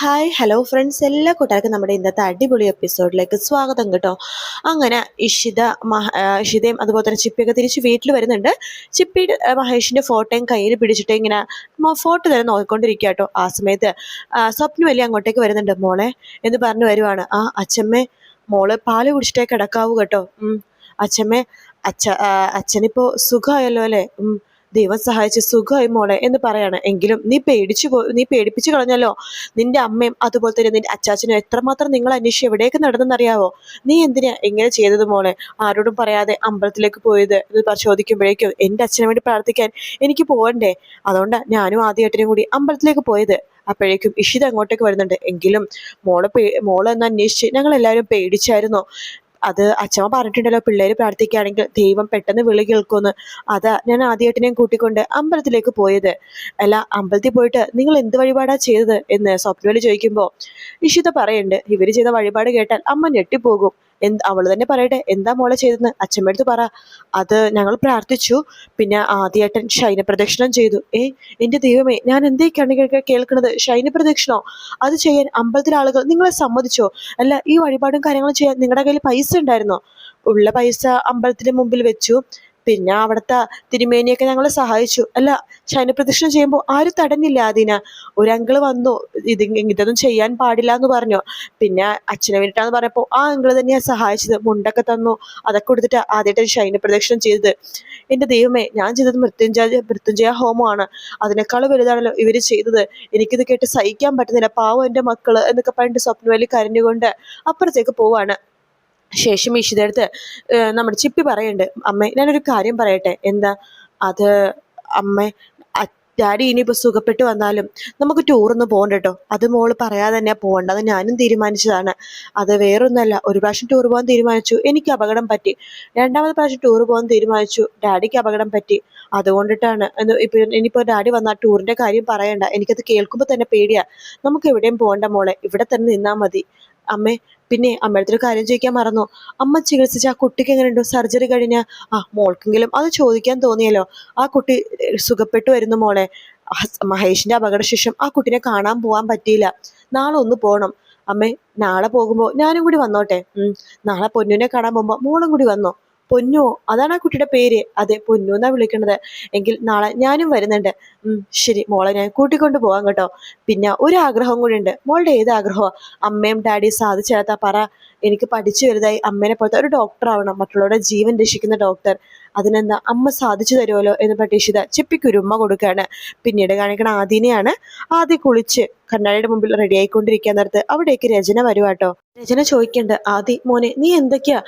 Hi hello friends എല്ലാ കൂട്ടുകാർക്കും നമ്മുടെ ഇന്നത്തെ അടിപൊളി എപ്പിസോഡിലേക്ക് സ്വാഗതം കേട്ടോ. അങ്ങനെ ഇഷിത മഹ ഇഷിതയും അതുപോലെ തന്നെ ചിപ്പിയൊക്കെ തിരിച്ച് വീട്ടിൽ വരുന്നുണ്ട്. ചിപ്പിയുടെ മഹേഷിന്റെ ഫോട്ടോയും കയ്യിൽ പിടിച്ചിട്ട് ഇങ്ങനെ ഫോട്ടോ തന്നെ നോക്കിക്കൊണ്ടിരിക്കുക കേട്ടോ ആ സമയത്ത്. സ്വപ്നം വലിയ അങ്ങോട്ടേക്ക് വരുന്നുണ്ട്. മോളെ എന്ന് പറഞ്ഞു വരുവാണ്. ആ അച്ഛമ്മേ മോൾ പാൽ കുടിച്ചിട്ടേ കിടക്കാവൂ കേട്ടോ. അച്ഛമ്മേ അച്ഛ അച്ഛനിപ്പോൾ അച്ഛനിപ്പോ സുഖമായല്ലോ അല്ലേ? ദൈവം സഹായിച്ച് സുഖമായി മോളെ എന്ന് പറയാണ്. എങ്കിലും നീ പേടിച്ചു പോ നീ പേടിപ്പിച്ചു കളഞ്ഞല്ലോ. നിന്റെ അമ്മയും അതുപോലെ തന്നെ നിന്റെ അച്ചാച്ചനും എത്രമാത്രം നിങ്ങൾ അന്വേഷിച്ച് എവിടെയൊക്കെ നടന്നെന്നറിയാവോ? നീ എന്തിനാ എങ്ങനെ ചെയ്തത് മോളെ? ആരോടും പറയാതെ അമ്പലത്തിലേക്ക് പോയത് എന്ന് പരിശോധിക്കുമ്പോഴേക്കും എന്റെ അച്ഛന് വേണ്ടി പ്രാർത്ഥിക്കാൻ എനിക്ക് പോകണ്ടേ അതുകൊണ്ട് ഞാനും ആദ്യമായിട്ടിനും കൂടി അമ്പലത്തിലേക്ക് പോയത്. അപ്പോഴേക്കും ഇഷിത അങ്ങോട്ടേക്ക് വരുന്നുണ്ട്. എങ്കിലും മോളെ പേ മോളെ എന്ന് അന്വേഷിച്ച് ഞങ്ങൾ എല്ലാവരും പേടിച്ചായിരുന്നു. അത് അച്ഛമ്മ പറഞ്ഞിട്ടുണ്ടല്ലോ പിള്ളേര് പ്രാർത്ഥിക്കുകയാണെങ്കിൽ ദൈവം പെട്ടെന്ന് വിളി കേൾക്കുമെന്ന്. അതാ ഞാൻ ആദ്യമായിട്ടിനെയും കൂട്ടിക്കൊണ്ട് അമ്പലത്തിലേക്ക് പോയത്. അല്ല അമ്പലത്തിൽ പോയിട്ട് നിങ്ങൾ എന്ത് വഴിപാടാ ചെയ്തത് എന്ന് സ്വപ്നയിൽ ചോദിക്കുമ്പോൾ ഇഷിത പറയുന്നുണ്ട് ഇവർ ചെയ്ത വഴിപാട് കേട്ടാൽ അമ്മ ഞെട്ടിപ്പോകും. എന്ത് അവൾ തന്നെ പറയട്ടെ എന്താ മോളെ ചെയ്തെന്ന് അച്ഛമ്മടുത്ത് പറ. അത് ഞങ്ങൾ പ്രാർത്ഥിച്ചു. പിന്നെ ആദ്യേട്ടൻ ശൈന പ്രദക്ഷിണം ചെയ്തു. ഏ എന്റെ ദൈവമേ ഞാൻ എന്തൊക്കെയാണ് കേൾക്കുന്നത്? ശൈന പ്രദക്ഷിണോ? അത് ചെയ്യാൻ അമ്പലത്തിലെ ആളുകൾ നിങ്ങളെ സമ്മതിച്ചോ? അല്ല ഈ വഴിപാടും കാര്യങ്ങളും ചെയ്യാൻ നിങ്ങളുടെ കയ്യിൽ പൈസ ഉണ്ടായിരുന്നോ? ഉള്ള പൈസ അമ്പലത്തിന് മുമ്പിൽ വെച്ചു. പിന്നെ അവിടുത്തെ തിരുമേനിയൊക്കെ ഞങ്ങളെ സഹായിച്ചു. അല്ല ശയനപ്രദക്ഷിണം ചെയ്യുമ്പോൾ ആരും തടഞ്ഞില്ല അതിന്. ഒരു അങ്കിൾ വന്നു ഇത് ഇതൊന്നും ചെയ്യാൻ പാടില്ല എന്ന് പറഞ്ഞു. പിന്നെ അച്ഛനെ വേണ്ടിയിട്ടാന്ന് പറഞ്ഞപ്പോൾ ആ അങ്കിൾ തന്നെയാണ് സഹായിച്ചത്. മുണ്ടൊക്കെ തന്നു. അതൊക്കെ കൊടുത്തിട്ട് ആദ്യമായിട്ട് ശയനപ്രദക്ഷിണം ചെയ്തത്. എന്റെ ദൈവമേ ഞാൻ ചെയ്തത് മൃത്യുഞ്ജയ മൃത്യുഞ്ജയ ഹോമമാണ്. അതിനേക്കാൾ വലുതാണല്ലോ ഇവർ ചെയ്തത്. എനിക്കിത് കേട്ട് സഹിക്കാൻ പറ്റുന്നില്ല. പാവം എന്റെ മക്കൾ എന്നൊക്കെ പറഞ്ഞിട്ട് സ്വപ്നവലി കരഞ്ഞുകൊണ്ട് അപ്പുറത്തേക്ക് പോവാണ്. ശേഷം ഇഷിതടുത്ത് നമ്മുടെ ചിപ്പി പറയുന്നുണ്ട് അമ്മ ഞാനൊരു കാര്യം പറയട്ടെ എന്താ? അത് അമ്മ ഡാഡി ഇനിയിപ്പോൾ സുഖപ്പെട്ട് വന്നാലും നമുക്ക് ടൂറൊന്ന് പോകണ്ട കേട്ടോ അത് മോൾ പറയാതെ തന്നെ പോകണ്ട. അത് ഞാനും തീരുമാനിച്ചതാണ്. അത് വേറൊന്നല്ല ഒരു പ്രാവശ്യം ടൂർ പോകാൻ തീരുമാനിച്ചു. എനിക്ക് അപകടം പറ്റി. രണ്ടാമത് പ്രാവശ്യം ടൂർ പോകാൻ തീരുമാനിച്ചു. ഡാഡിക്ക് അപകടം പറ്റി. അതുകൊണ്ടിട്ടാണ്. ഇപ്പൊ ഇനിയിപ്പോൾ ഡാഡി വന്നാൽ ടൂറിന്റെ കാര്യം പറയണ്ട. എനിക്കത് കേൾക്കുമ്പോൾ തന്നെ പേടിയാ. നമുക്ക് എവിടെയും പോകണ്ട മോളെ. ഇവിടെ തന്നെ നിന്നാ മതി. അമ്മേ പിന്നെ അമ്മയടുത്തൊരു കാര്യം ചോദിക്കാൻ മറന്നു. അമ്മ ചികിത്സിച്ച ആ കുട്ടിക്ക് എങ്ങനെയുണ്ടോ? സർജറി കഴിഞ്ഞ? ആ മോൾക്കെങ്കിലും അത് ചോദിക്കാൻ തോന്നിയല്ലോ. ആ കുട്ടി സുഖപ്പെട്ടു വരുന്നു മോളെ. മഹേഷിന്റെ അപകടശേഷം ആ കുട്ടിനെ കാണാൻ പോവാൻ പറ്റിയില്ല. നാളെ ഒന്ന് പോകണം അമ്മേ നാളെ പോകുമ്പോൾ ഞാനും കൂടി വന്നോട്ടെ. നാളെ പൊന്നുവിനെ കാണാൻ പോകുമ്പോൾ മോളും കൂടി വന്നോ? പൊന്നു? അതാണ് ആ കുട്ടിയുടെ പേര്. അതെ പൊന്നു എന്നാ വിളിക്കണത്. എങ്കിൽ നാളെ ഞാനും വരുന്നുണ്ട്. ശരി മോളെ ഞാൻ കൂട്ടിക്കൊണ്ട് പോവാം കേട്ടോ. പിന്നെ ഒരു ആഗ്രഹം കൂടി ഉണ്ട്. മോളുടെ ഏത് ആഗ്രഹമോ? അമ്മയും ഡാഡിയും സാധിച്ചാത്ത പറ. എനിക്ക് പഠിച്ചു വലുതായി അമ്മേനെ പോലത്തെ ഒരു ഡോക്ടർ ആവണം. മറ്റുള്ളവരുടെ ജീവൻ രക്ഷിക്കുന്ന ഡോക്ടർ അതിനെന്താ അമ്മ സാധിച്ചു തരുമല്ലോ എന്ന് പ്രതീക്ഷിത ചെപ്പിക്കുരുമ്മ കൊടുക്കുകയാണ്. പിന്നീട് കാണിക്കണ ആദിനെയാണ് ആദ്യ കുളിച്ച് കണ്ണാടിയുടെ മുമ്പിൽ റെഡി ആയിക്കൊണ്ടിരിക്കാൻ നേരത്ത് അവിടേക്ക് രചന വരുവാട്ടോ രചന ചോദിക്കണ്ട് ആദി മോനെ നീ എന്തൊക്കെയാ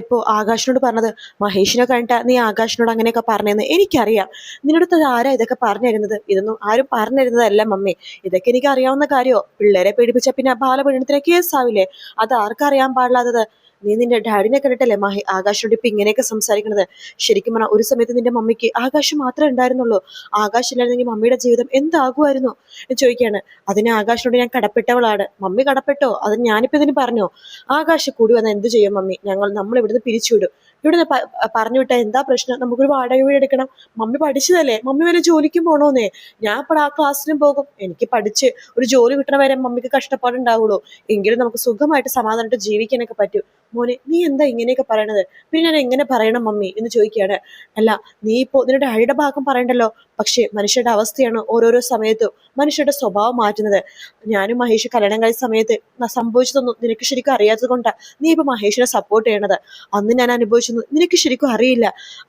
ഇപ്പോ ആകാശിനോട് പറഞ്ഞത്? മഹേഷിനെ കണ്ടിട്ടാ നീ ആകാശിനോട് അങ്ങനെയൊക്കെ പറഞ്ഞതെന്ന് എനിക്കറിയാം. നിന്നടുത്ത് ആരാ ഇതൊക്കെ പറഞ്ഞു തരുന്നത് ഇതൊന്നും ആരും പറഞ്ഞു തരുന്നതല്ല മമ്മി. ഇതൊക്കെ എനിക്ക് അറിയാവുന്ന കാര്യമോ പിള്ളേരെ പേടിപ്പിച്ച പിന്നെ ബാലപീഡനത്തിന് കേസാവില്ലേ? അത് ആർക്കറിയാൻ പാടില്ലാത്തത്? നീ നിന്റെ ഡാഡിനെ കണ്ടിട്ടല്ലേ മാഹി ആകാശോട് ഇപ്പൊ ഇങ്ങനെയൊക്കെ സംസാരിക്കണത്? ശരിക്കും പറഞ്ഞാൽ ഒരു സമയത്ത് നിന്റെ മമ്മിക്ക് ആകാശം മാത്രമേ ഉണ്ടായിരുന്നുള്ളൂ. ആകാശം ഇല്ലായിരുന്നെങ്കിൽ മമ്മിയുടെ ജീവിതം എന്താകുമായിരുന്നു? എന്ന് ചോദിക്കുകയാണ്. അതിന് ആകാശിനോട് ഞാൻ കടപ്പെട്ടവളാണ്. മമ്മി കടപ്പെട്ടോ? അത് ഞാനിപ്പോ ഇതിന് പറഞ്ഞോ? ആകാശം കൂടി വന്നാൽ എന്ത് ചെയ്യും മമ്മി? ഞങ്ങൾ നമ്മൾ ഇവിടുന്ന് പിരിച്ചുവിടും. ഇവിടുന്ന് പറഞ്ഞു വിട്ടാൽ എന്താ പ്രശ്നം? നമുക്കൊരു വാടക വീട് എടുക്കണം. മമ്മി പഠിച്ചതല്ലേ? മമ്മി വരെ ജോലിക്കും പോണോന്നേ? ഞാൻ ഇപ്പോൾ ആ ക്ലാസ്സിനും പോകും. എനിക്ക് പഠിച്ച് ഒരു ജോലി കിട്ടണ വരെ മമ്മിക്ക് കഷ്ടപ്പാടുണ്ടാവുള്ളൂ. എങ്കിലും നമുക്ക് സുഖമായിട്ട് സമാധാനമായിട്ട് ജീവിക്കാനൊക്കെ പറ്റും. മോനെ നീ എന്താ ഇങ്ങനെയൊക്കെ പറയണത്? പിന്നെ ഞാൻ എങ്ങനെ പറയണം മമ്മി? എന്ന് ചോദിക്കുകയാണ്. അല്ല നീ ഇപ്പോൾ നിന്റെ അഴിയുടെ ഭാഗം പറയണ്ടല്ലോ? പക്ഷേ മനുഷ്യരുടെ അവസ്ഥയാണ് ഓരോരോ സമയത്തും മനുഷ്യരുടെ സ്വഭാവം മാറ്റുന്നത്. ഞാനും മഹേഷ് കല്യാണം കഴിച്ച സമയത്ത് സംഭവിച്ചതൊന്നും നിനക്ക് ശരിക്കും അറിയാത്തത് കൊണ്ടാണ് നീ ഇപ്പൊ മഹേഷിനെ സപ്പോർട്ട് ചെയ്യണത്. അന്ന് ഞാൻ അനുഭവിച്ചൊന്നും നിനക്ക് ശരിക്കും അറിയില്ല.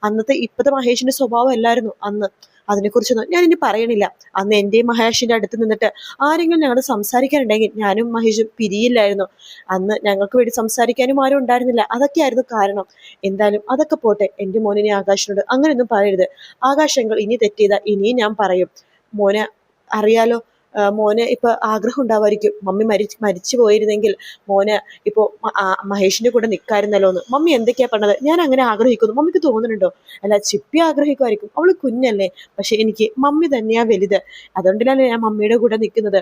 അന്നത്തെ ഇപ്പോഴത്തെ മഹേഷിന്റെ സ്വഭാവം അല്ലായിരുന്നു. അന്ന് അതിനെക്കുറിച്ചൊന്നും ഞാൻ ഇനി പറയണില്ല. അന്ന് എന്റെയും മഹേഷിന്റെ അടുത്ത് നിന്നിട്ട് ആരെങ്കിലും ഞങ്ങൾ സംസാരിക്കാനുണ്ടെങ്കിൽ ഞാനും മഹേഷും പിരിയില്ലായിരുന്നു. അന്ന് ഞങ്ങൾക്ക് വേണ്ടി സംസാരിക്കാനും ആരും ഉണ്ടായിരുന്നില്ല. അതൊക്കെയായിരുന്നു കാരണം. എന്തായാലും അതൊക്കെ പോട്ടെ. എന്റെ മോനിനെ ആകാശിനോട് അങ്ങനെയൊന്നും പറയരുത്. ആകാശങ്ങൾ ഇനി തെറ്റിയതാ ഇനിയും ഞാൻ പറയും. മോനെ അറിയാലോ? മോന് ഇപ്പൊ ആഗ്രഹം ഉണ്ടാവായിരിക്കും മമ്മി മരിച്ച് മരിച്ചു പോയിരുന്നെങ്കിൽ മോന് ഇപ്പോ മഹേഷിന്റെ കൂടെ നിൽക്കായിരുന്നല്ലോ എന്ന് മമ്മി എന്തൊക്കെയാ പറഞ്ഞത്? ഞാൻ അങ്ങനെ ആഗ്രഹിക്കുന്നു. മമ്മിക്ക് തോന്നുന്നുണ്ടോ? അല്ല ചിപ്പി ആഗ്രഹിക്കുമായിരിക്കും. അവൾ കുഞ്ഞല്ലേ. പക്ഷെ എനിക്ക് മമ്മി തന്നെയാ വലുത്. അതുകൊണ്ടല്ലേ ഞാൻ മമ്മിയുടെ കൂടെ നിൽക്കുന്നത്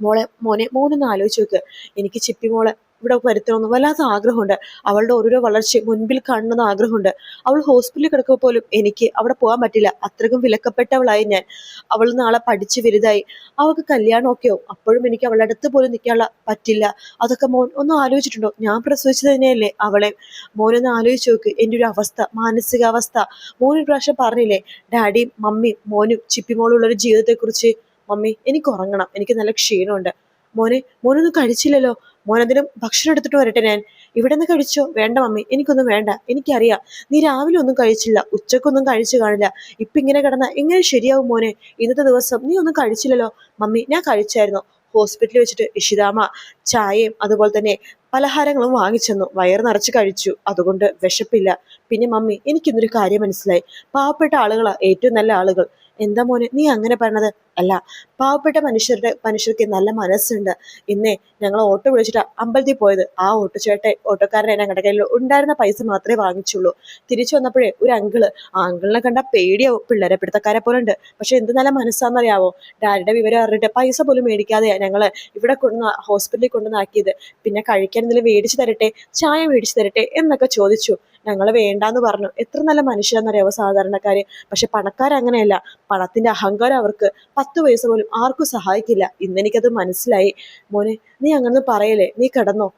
മോളെ മോനെ മോനൊന്ന് ആലോചിച്ച് നോക്ക്. എനിക്ക് ചിപ്പി മോളെ ഇവിടെ വരുത്തണമെന്ന് വല്ലാത്ത ആഗ്രഹമുണ്ട്. അവളുടെ ഓരോരോ വളർച്ച മുൻപിൽ കാണണമെന്ന് ആഗ്രഹമുണ്ട്. അവൾ ഹോസ്പിറ്റലിൽ കിടക്കുമ്പോൾ പോലും എനിക്ക് അവിടെ പോകാൻ പറ്റില്ല. അത്രയ്ക്കും വിലക്കപ്പെട്ടവളായി ഞാൻ. അവൾ നാളെ പഠിച്ച് വലുതായി. അവൾക്ക് കല്യാണമൊക്കെയോ അപ്പോഴും എനിക്ക് അവളുടെ അടുത്ത് പോലും നിൽക്കാനുള്ള പറ്റില്ല. അതൊക്കെ മോൻ ഒന്ന് ആലോചിച്ചിട്ടുണ്ടോ? ഞാൻ പ്രസവിച്ചത് തന്നെയല്ലേ അവളെ? മോനൊന്ന് ആലോചിച്ച് നോക്ക്. എന്റെ ഒരു അവസ്ഥ മാനസികാവസ്ഥ. മോൻ ഒരു പ്രാവശ്യം പറഞ്ഞില്ലേ ഡാഡിയും മമ്മിയും മോനും ചിപ്പിമോളുള്ളൊരു ജീവിതത്തെക്കുറിച്ച് മമ്മി എനിക്ക് ഉറങ്ങണം. എനിക്ക് നല്ല ക്ഷീണമുണ്ട്. മോനെ മോനൊന്നും കഴിച്ചില്ലല്ലോ. മോനതിനും ഭക്ഷണം എടുത്തിട്ട് വരട്ടെ ഞാൻ. ഇവിടെ നിന്ന് കഴിച്ചോ? വേണ്ട മമ്മി എനിക്കൊന്നും വേണ്ട. എനിക്കറിയാം. നീ രാവിലെ ഒന്നും കഴിച്ചില്ല. ഉച്ചക്കൊന്നും കഴിച്ചു കാണില്ല. ഇപ്പം ഇങ്ങനെ കിടന്ന എങ്ങനെ ശരിയാവും മോനെ? ഇന്നത്തെ ദിവസം നീ ഒന്നും കഴിച്ചില്ലല്ലോ? മമ്മി ഞാൻ കഴിച്ചായിരുന്നു. ഹോസ്പിറ്റലിൽ വെച്ചിട്ട് ഇഷിതാമ ചായയും അതുപോലെ തന്നെ പലഹാരങ്ങളും വാങ്ങിച്ചെന്നു. വയറ് നിറച്ച് കഴിച്ചു. അതുകൊണ്ട് വിശപ്പില്ല. പിന്നെ മമ്മി എനിക്കിന്നൊരു കാര്യം മനസ്സിലായി. പാവപ്പെട്ട ആളുകളാ ഏറ്റവും നല്ല ആളുകൾ. എന്താ മോനെ നീ അങ്ങനെ പറഞ്ഞത് അല്ല പാവപ്പെട്ട മനുഷ്യരുടെ മനുഷ്യർക്ക് നല്ല മനസ്സുണ്ട്. ഇന്നേ ഞങ്ങൾ ഓട്ടോ വിളിച്ചിട്ട് അമ്പലത്തിൽ പോയത്. ആ ഓട്ടോ ചേട്ടൻ ഓട്ടോക്കാരനെ ഞങ്ങളുടെ കയ്യിൽ ഉണ്ടായിരുന്ന പൈസ മാത്രമേ വാങ്ങിച്ചുള്ളൂ. തിരിച്ചു വന്നപ്പോഴേ ഒരു അങ്കിൾ. ആ അങ്കിളിനെ കണ്ട പേടിയാവും പിള്ളേരെ പിടുത്തക്കാരെ പോലെ ഉണ്ട് പക്ഷെ എന്ത് നല്ല മനസ്സാണെന്നറിയാവോ ഡാഡിയുടെ വിവരം അറിഞ്ഞിട്ട് പൈസ പോലും മേടിക്കാതെ ഞങ്ങൾ ഇവിടെ കൊണ്ടുവന്ന് ഹോസ്പിറ്റലിൽ കൊണ്ടുവന്നാക്കിയത്. പിന്നെ കഴിക്കാൻ എന്തെങ്കിലും മേടിച്ചു തരട്ടെ ചായ മേടിച്ചു തരട്ടെ എന്നൊക്കെ ചോദിച്ചു. ഞങ്ങൾ വേണ്ടാന്ന് പറഞ്ഞു. എത്ര നല്ല മനുഷ്യരെന്നറിയാവോ സാധാരണക്കാര്? പക്ഷെ പണക്കാരങ്ങനെയല്ല. പണത്തിന്റെ അഹങ്കാരം അവർക്ക് പത്ത് പൈസ പോലും ആർക്കും സഹായിക്കില്ല. ഇന്നെനിക്കത് മനസ്സിലായി. മോനെ നീ അങ്ങനെ പറയലേ നീ കിടന്നോ.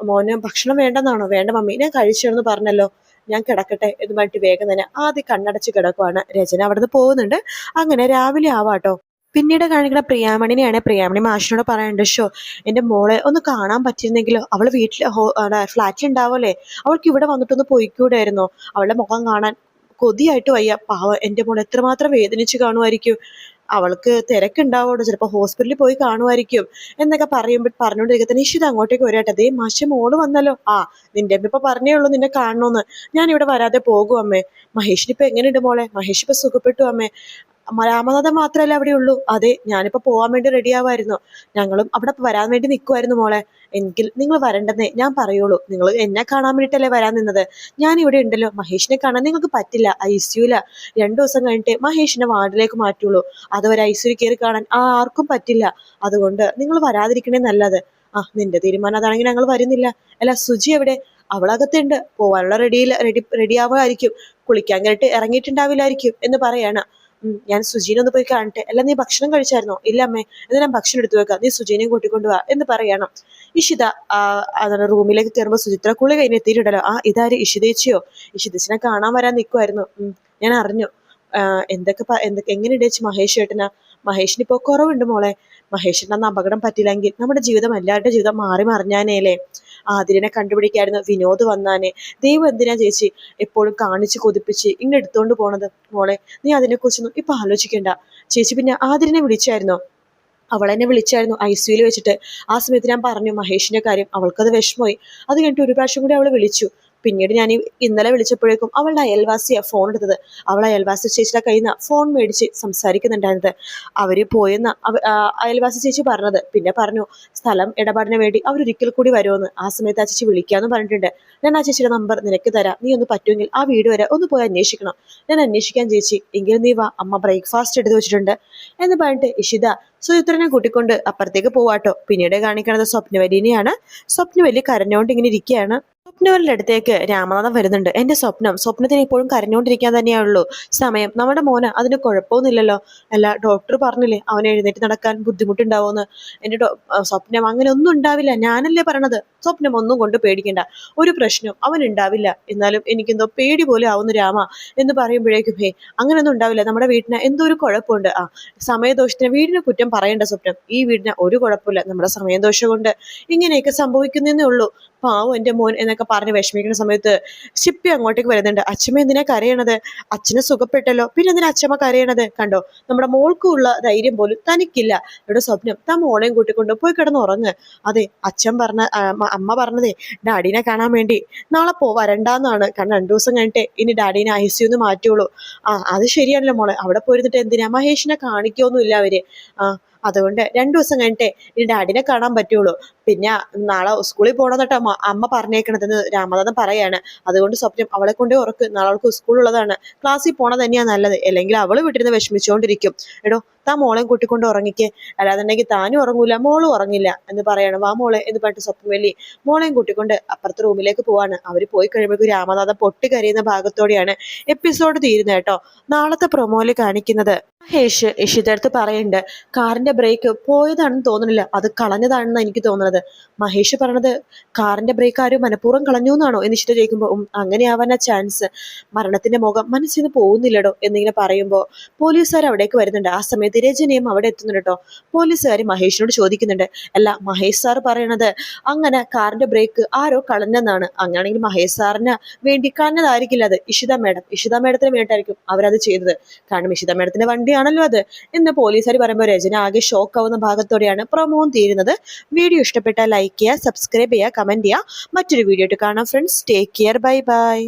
മോനെ ഭക്ഷണം വേണ്ടെന്നാണോ? വേണ്ട മമ്മി ഞാൻ കഴിച്ചെന്ന് പറഞ്ഞല്ലോ. ഞാൻ കിടക്കട്ടെ എന്ന് പറഞ്ഞിട്ട് വേഗം തന്നെ ആദ്യം കണ്ണടച്ച് കിടക്കുവാണ് രചന. അവിടുന്ന് പോകുന്നുണ്ട്. അങ്ങനെ രാവിലെ ആവാട്ടോ. പിന്നീട് കാണിക്കുന്ന പ്രിയാമണിനെയാണ് പ്രിയാമണി മാഷിനോട് പറയാനുണ്ട് ഷോ എന്റെ മോളെ ഒന്ന് കാണാൻ പറ്റിയിരുന്നെങ്കിലോ? അവൾ വീട്ടിൽ ഫ്ലാറ്റിൽ ഉണ്ടാവല്ലേ അവൾക്ക് ഇവിടെ വന്നിട്ടൊന്ന് പോയിക്കൂടായിരുന്നോ? അവളുടെ മുഖം കാണാൻ കൊതിയായിട്ട് വയ്യ. പാവ എന്റെ മോൾ എത്രമാത്രം വേദനിച്ച് കാണുമായിരിക്കും. അവൾക്ക് തിരക്കുണ്ടാവുമോ ചിലപ്പോൾ ഹോസ്പിറ്റലിൽ പോയി കാണുമായിരിക്കും. എന്നൊക്കെ പറയുമ്പോൾ പറഞ്ഞുകൊണ്ടിരിക്കുക നിഷിത അങ്ങോട്ടേക്ക് വരട്ടെ. അതേ മാഷ മോൾ വന്നല്ലോ. ആ നിന്റെ അമ്മ ഇപ്പൊ പറഞ്ഞേ ഉള്ളൂ നിന്നെ കാണണമെന്ന് ഞാൻ ഇവിടെ വരാതെ പോകും അമ്മേ. മഹേഷിനിപ്പോ എങ്ങനെയുണ്ട് മോളെ? മഹേഷ് ഇപ്പൊ സുഖപ്പെട്ടു അമ്മേ. രാമനാഥൻ മാത്രമല്ല അവിടെ ഉള്ളൂ? അതെ ഞാനിപ്പോ പോവാൻ വേണ്ടി റെഡി ആവായിരുന്നു. ഞങ്ങളും അവിടെ വരാൻ വേണ്ടി നിൽക്കുമായിരുന്നു മോളെ. എങ്കിൽ നിങ്ങൾ വരണ്ടെന്നേ ഞാൻ പറയുള്ളൂ. നിങ്ങൾ എന്നെ കാണാൻ വേണ്ടിട്ടല്ലേ വരാൻ നിന്നത്. ഞാൻ ഇവിടെ ഉണ്ടല്ലോ. മഹേഷിനെ കാണാൻ നിങ്ങൾക്ക് പറ്റില്ല. ഐ സിയുല രണ്ടു ദിവസം കഴിഞ്ഞിട്ട് മഹേഷിനെ വാർഡിലേക്ക് മാറ്റുള്ളൂ. അതുവരെ ഐ സിയു കയറി കാണാൻ ആർക്കും പറ്റില്ല. അതുകൊണ്ട് നിങ്ങൾ വരാതിരിക്കണേ നല്ലത്. ആ നിന്റെ തീരുമാനം അതാണെങ്കിൽ ഞങ്ങൾ വരുന്നില്ല. അല്ല സുജി എവിടെ? അവളകത്തുണ്ട്. പോവാനുള്ള റെഡിയിൽ റെഡി റെഡിയാവുമായിരിക്കും കുളിക്കാൻ കേട്ട് ഇറങ്ങിയിട്ടുണ്ടാവില്ലായിരിക്കും എന്ന് പറയാണ്. ഞാൻ സുജീനെ ഒന്ന് പോയി കാണട്ടെ. അല്ല നീ ഭക്ഷണം കഴിച്ചായിരുന്നോ? ഇല്ല അമ്മേ. എന്നാൽ ഞാൻ ഭക്ഷണം എടുത്തു വെക്കാം. നീ സുജീനെയും കൂട്ടിക്കൊണ്ട് വാ എന്ന് പറയണം. ഇഷിത അതാണ് റൂമിലേക്ക് കയറുമ്പോൾ സുചിത്ര കുളി കഴിഞ്ഞ് എത്തിയിട്ടുണ്ടല്ലോ. ആ ഇതാര്? ഇഷിതേച്ചിയോ ഇഷിതേച്ചിനെ കാണാൻ വരാൻ നിൽക്കുമായിരുന്നു ഞാൻ അറിഞ്ഞു. എന്തൊക്കെ എന്തൊക്കെ എങ്ങനെ ഇടേച്ച് മഹേഷ് ചേട്ടനാ മഹേഷിന് ഇപ്പോൾ കുറവുണ്ട് മോളെ. മഹേഷിന് അന്ന് അപകടം പറ്റില്ലെങ്കിൽ നമ്മുടെ ജീവിതം എല്ലാവരുടെ ജീവിതം മാറി മറിഞ്ഞാനേലേ. ആതിരനെ കണ്ടുപിടിക്കായിരുന്നു. വിനോദ് വന്നാനെ. ദൈവം എന്തിനാ ചേച്ചി എപ്പോഴും കാണിച്ച് കൊതിപ്പിച്ച് ഇങ്ങനെ എടുത്തോണ്ട് പോണത്? മോളെ നീ അതിനെക്കുറിച്ചൊന്നും ഇപ്പൊ ആലോചിക്കണ്ട. ചേച്ചി പിന്നെ ആതിരനെ വിളിച്ചായിരുന്നോ? അവൾ എന്നെ വിളിച്ചായിരുന്നു ഐ സിയുയിൽ വെച്ചിട്ട്. ആ സമയത്ത് ഞാൻ പറഞ്ഞു മഹേഷിന്റെ കാര്യം. അവൾക്കത് വിഷമമായി. അത് കഴിഞ്ഞിട്ട് ഒരു പ്രാവശ്യം കൂടി അവൾ വിളിച്ചു. പിന്നീട് ഞാൻ ഇന്നലെ വിളിച്ചപ്പോഴേക്കും അവളുടെ അയൽവാസിയാ ഫോൺ എടുത്തത്. അവൾ അയൽവാസി ചേച്ചിയുടെ കയ്യിൽ നിന്ന് ഫോൺ മേടിച്ച് സംസാരിക്കുന്നുണ്ടായിരുന്നത്. അവർ പോയെന്ന് അയൽവാസി ചേച്ചി പറഞ്ഞത്. പിന്നെ പറഞ്ഞു സ്ഥലം ഇടപാടിന് വേണ്ടി അവരൊരിക്കൽ കൂടി വരുമെന്ന് ആ സമയത്ത് ആ ചേച്ചി വിളിക്കാന്ന് പറഞ്ഞിട്ടുണ്ട്. ഞാൻ ആ ചേച്ചിയുടെ നമ്പർ നിനക്ക് തരാം. നീ ഒന്ന് പറ്റുമെങ്കിൽ ആ വീട് വരെ ഒന്ന് പോയി അന്വേഷിക്കണം. ഞാൻ അന്വേഷിക്കാൻ ചേച്ചി. എങ്കിലും നീ വാ. അമ്മ ബ്രേക്ക്ഫാസ്റ്റ് എടുത്ത് വെച്ചിട്ടുണ്ട്. എന്ന് പറഞ്ഞിട്ട് ഇഷിത സുചിത്രനെ കൂട്ടിക്കൊണ്ട് അപ്പുറത്തേക്ക് പോവാട്ടോ. പിന്നീട് കാണിക്കുന്നത് സ്വപ്നവലിനെയാണ് സ്വപ്നവലി കരഞ്ഞുകൊണ്ട് ഇങ്ങനെ ഇരിക്കുകയാണ്. സ്വപ്നവലിന്റെ അടുത്തേക്ക് രാമനാഥൻ വരുന്നുണ്ട്. എന്റെ സ്വപ്നം സ്വപ്നത്തിന് ഇപ്പോഴും കരഞ്ഞുകൊണ്ടിരിക്കാൻ തന്നെയാണുള്ളൂ സമയം നമ്മുടെ മോന് അതിന് കുഴപ്പമൊന്നുമില്ലല്ലോ. അല്ല ഡോക്ടർ പറഞ്ഞില്ലേ അവൻ എഴുന്നേറ്റ് നടക്കാൻ ബുദ്ധിമുട്ടുണ്ടാവുമെന്ന്. എന്റെ സ്വപ്നം അങ്ങനെ ഒന്നും ഉണ്ടാവില്ല. ഞാനല്ലേ പറഞ്ഞത് സ്വപ്നം ഒന്നും കൊണ്ട് പേടിക്കണ്ട. ഒരു പ്രശ്നവും അവൻ ഉണ്ടാവില്ല. എന്നാലും എനിക്കെന്തോ പേടി പോലെ ആവുന്നു രാമ എന്ന് പറയുമ്പോഴേക്കും ഹേ അങ്ങനെയൊന്നും ഉണ്ടാവില്ല. നമ്മുടെ വീട്ടിന് എന്തോ ഒരു കുഴപ്പമുണ്ട്. ആ സമയദോഷത്തിന് വീടിന് കുറ്റം പറയേണ്ട സ്വപ്നം. ഈ വീടിന് ഒരു കുഴപ്പമില്ല. നമ്മുടെ സമയദോഷം കൊണ്ട് ഇങ്ങനെയൊക്കെ സംഭവിക്കുന്നേ ഉള്ളൂ. പാവം എന്റെ മോൻ എന്നൊക്കെ പറഞ്ഞ് വിഷമിക്കുന്ന സമയത്ത് ഷിപ്പി അങ്ങോട്ടേക്ക് വരുന്നുണ്ട്. അച്ഛമ്മ എന്തിനാ കരയണത്? അച്ഛനെ സുഖപ്പെട്ടല്ലോ. പിന്നെ എന്തിനാ അച്ഛമ്മ കരയണത്? കണ്ടോ? നമ്മുടെ മോൾക്കുള്ള ധൈര്യം പോലും തനിക്കില്ല. ഇവിടെ സ്വപ്നം താൻ മോളെയും കൂട്ടിക്കൊണ്ട് പോയി കിടന്ന് ഉറങ്ങ്. അതെ അച്ഛൻ പറഞ്ഞ അമ്മ പറഞ്ഞതേ ഡാഡീനെ കാണാൻ വേണ്ടി. നാളെ പോ വരണ്ടാന്നാണ്. കാരണം രണ്ടു ദിവസം കഴിഞ്ഞിട്ട് ഇനി ഡാഡീനെ ഐ സി ഒന്ന് മാറ്റുള്ളൂ. ആ അത് ശരിയാണല്ലോ മോളെ. അവിടെ പോയിരുന്നിട്ട് എന്തിനാ മഹേഷിനെ കാണിക്കൊന്നുമില്ല അവർ? ആ അതുകൊണ്ട് രണ്ടു ദിവസം കഴിഞ്ഞിട്ടേ ഇനി ഡാഡിനെ കാണാൻ പറ്റുള്ളൂ. പിന്നെ നാളെ സ്കൂളിൽ പോകണമെന്നിട്ട് അമ്മ അമ്മ പറഞ്ഞേക്കണതെന്ന് രാമനാഥൻ പറയാണ്. അതുകൊണ്ട് സ്വപ്നം അവളെ കൊണ്ടേ ഉറക്ക്. നാളെ അവൾക്ക് സ്കൂളുള്ളതാണ് ക്ലാസ്സിൽ പോണത് തന്നെയാണ് നല്ലത്. അല്ലെങ്കിൽ അവൾ വിട്ടിരുന്ന് വിഷമിച്ചുകൊണ്ടിരിക്കും എടോ താ മോളെ കൂട്ടിക്കൊണ്ട് ഉറങ്ങിക്കേ. അല്ലാതെന്നുണ്ടെങ്കിൽ താനും ഉറങ്ങൂല മോളും ഉറങ്ങില്ല എന്ന് പറയണം. വാ മോളെ എന്ന് പറഞ്ഞിട്ട് സ്വപ്നം വലി മോളെയും കൂട്ടിക്കൊണ്ട് അപ്പുറത്തെ റൂമിലേക്ക് പോവാണ്. അവർ പോയി കഴിയുമ്പോഴേക്കും രാമനാഥൻ പൊട്ടിക്കരയുന്ന ഭാഗത്തോടെയാണ് എപ്പിസോഡ് തീരുന്നത് കേട്ടോ. നാളത്തെ പ്രൊമോയിൽ കാണിക്കുന്നത്. മഹേഷ് ഇഷിതടുത്ത് പറയുന്നുണ്ട് കാറിന്റെ ബ്രേക്ക് പോയതാണെന്ന് തോന്നുന്നില്ല അത് കളഞ്ഞതാണെന്ന് എനിക്ക് തോന്നുന്നത്. മഹേഷ് പറഞ്ഞത് കാറിന്റെ ബ്രേക്ക് ആരും മനഃപൂർവം കളഞ്ഞു എന്നാണോ എന്ന് ഇഷിത ചോദിക്കുമ്പോൾ അങ്ങനെയാവാൻ അങ്ങനെ ആവാനാ ചാൻസ് മരണത്തിന്റെ മുഖം മനസ്സിൽ നിന്ന് പോകുന്നില്ലടോ? എന്നിങ്ങനെ പറയുമ്പോൾ പോലീസുകാർ അവിടേക്ക് വരുന്നുണ്ട്. ആ സമയത്ത് രജനിയും അവിടെ എത്തുന്നുണ്ട് കേട്ടോ പോലീസുകാർ മഹേഷിനോട് ചോദിക്കുന്നുണ്ട് അല്ല മഹേഷ് സാർ പറയണത് അങ്ങനെ കാറിന്റെ ബ്രേക്ക് ആരോ കളഞ്ഞെന്നാണ്. അങ്ങനെയാണെങ്കിൽ മഹേഷ് സാറിന് വേണ്ടി കളഞ്ഞതായിരിക്കില്ല അത്. ഇഷിത മേഡം ഇഷിത മേഡത്തിന് വേണ്ടിയിട്ടായിരിക്കും അവരത് ചെയ്തത്. കാരണം ഇഷിത മേഡത്തിന്റെ വണ്ടിയാണല്ലോ അത്. എന്ന് പോലീസുകാർ പറയുമ്പോൾ രചന ആകെ ഷോക്ക് ആവുന്ന ഭാഗത്തോടെയാണ് പ്രൊമോൻ തീരുന്നത്. വീഡിയോ ഇഷ്ടപ്പെട്ടാൽ ലൈക്ക് ചെയ്യുക സബ്സ്ക്രൈബ് ചെയ്യുക കമന്റ് ചെയ്യുക. മറ്റൊരു വീഡിയോ കാണാം friends take care bye bye